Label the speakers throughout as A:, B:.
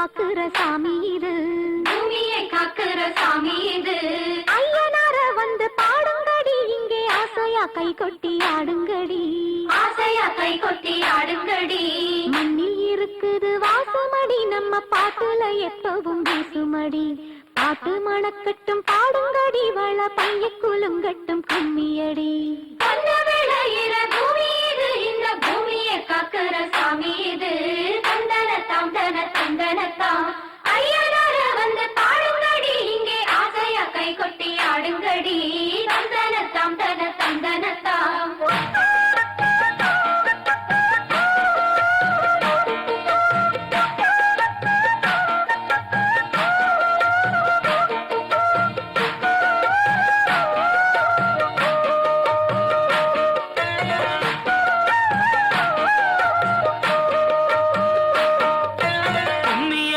A: காக்குற சாமி இது.
B: பூமியை காக்கிற சாமி இது.
A: ஐயனார வந்து பாடுங்கடி இங்கே ஆசையா கை கொட்டி ஆடுங்கடி.
B: ஆசையா கை கொட்டி ஆடுங்கடி.
A: மண்ணில் இருக்குது வாசமடி நம்ம பாட்டுல எப்பவும் வீசுமடி. பாட்டு மணக்கட்டும் பாடுங்கடி வள பைய குலுங்கட்டும் கும்மியடி.
B: பொன்ன விளையிற பூமி இது இந்த பூமியை காக்கற சாமி இது தந்தன தந்தன தந்தனத்தாம் ஐயனார வந்து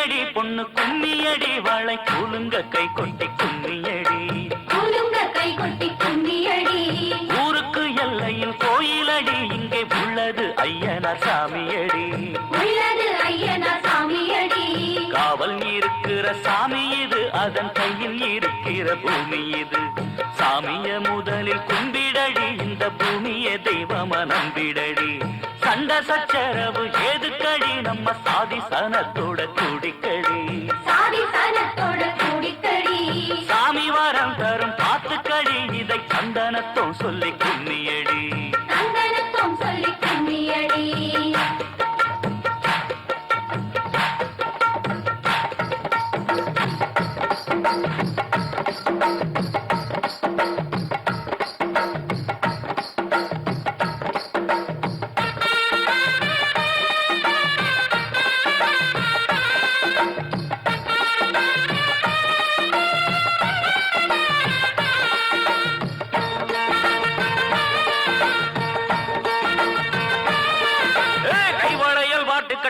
C: கும்மியடி பொண்ணு கும்மியடி வாழை கூலுங்க கை கொட்டி கும்மியடி.
B: குலுங்க கை கொட்டி கும்மியடி.
C: ஊருக்கு எல்லையில் கோயிலடி இங்கே உள்ளது ஐயனார் சாமியடி
B: உள்ளது ஐயனா சாமியடி
C: காவல் இருக்கிற சாமி இது அதன் கையில் இருக்கிற பூமி இது. சாமிய முதலில் கும்பிடடி இந்த பூமிய தெய்வம நம்பிடடி சண்ட சச்சரவு ஏதுக்கடி நம்ம சாதி சனத்தோட குடிக்கடி சாமி வரம் தரும் பாத்துக்கடி இதை சந்தனத்தும் சொல்லி கும்மியடி.
B: சொல்லி கும்மியடி.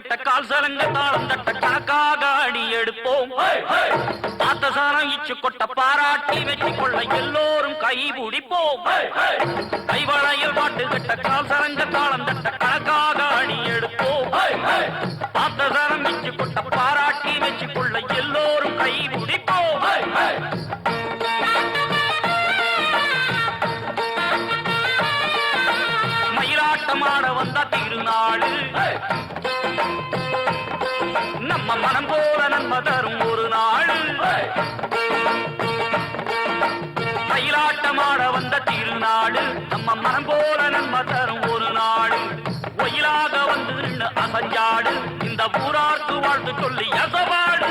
C: கட்ட கால் சலங்க தாளம் தட்ட கணக்காக அடி எடுப்போம். பார்த்த சாரம் இச்சு கொட்ட பாராட்டி வெற்றி கொள்ள எல்லோரும் கை பிடிப்போம் கைவளையல் வாட்டு கட்ட கால் சலங்க தாளம் தட்ட கணக்காக அடி எடுப்போம். பார்த்த சாரம் இச்சு கொட்ட பாராட்டி வெற்றி கொள்ள எல்லோரும் கை பிடிப்போம் மயிலாட்டமாட வந்த திருநாடு நம்ம மனம் போல நன்மை தரும் ஒரு நாள். மயிலாட்டமாட வந்த திருநாடு நம்ம மனம் போல நன்மை தரும் ஒரு நாடு ஒயிலாக வந்து நின்று அசஞ்சாடு இந்த ஊரார்க்கு வாழ்த்து சொல்லி அசவாடு.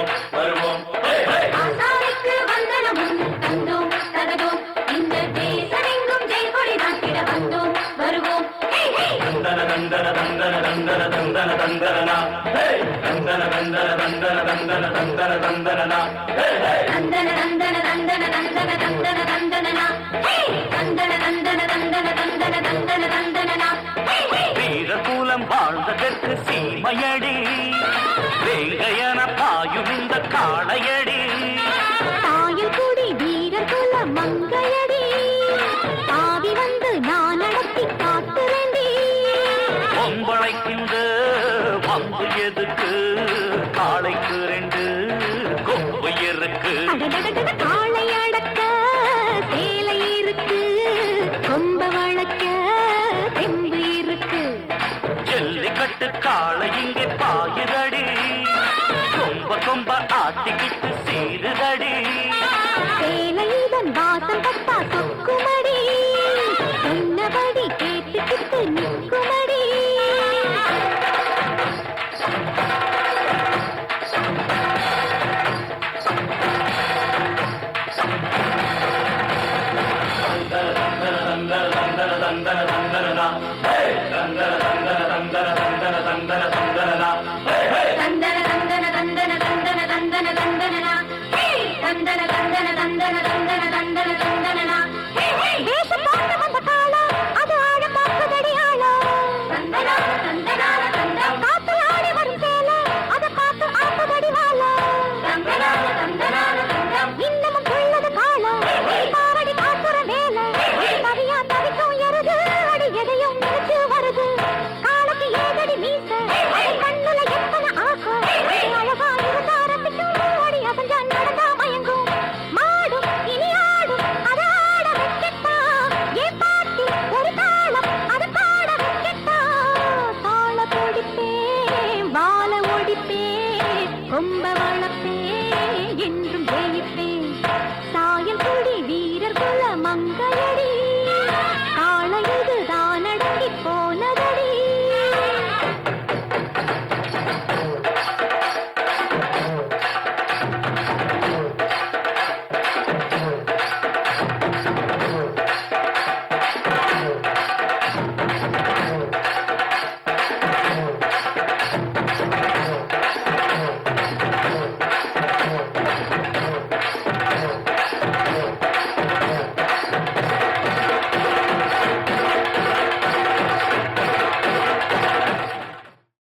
C: வந்தோம் வருவோம்
B: தந்தோம் தகதோம் இந்த தேசமெங்கும் ஜெயக்கொடி நாட்டிட வந்தோம் வருவோம்.
C: தந்தன தந்தன தந்தன தந்தன தந்தன தந்தனனா ஹே தந்தன தந்தன தந்தன தந்தன தந்தன தந்தனனா ஹே ஹே
B: தந்தன தந்தன தந்தன தந்தன தந்தன தந்தனனா ஹே தந்தன தந்தன தந்தன தந்தன தந்தன தந்தனனா ஹே ஹே
C: வீரகுலம் வாழ்ந்ததற்கு சீமையடி வேங்கையன அம்பு எதுக்கு? காளைக்கு ரெண்டு கொம்பு இருக்கு
A: காளை அடக்க சேலை
C: இருக்கு கொம்ப
A: வளர்க்க தெம்பு இருக்கு.
C: ஜல்லிக்கட்டு காளை இங்கே தந்தன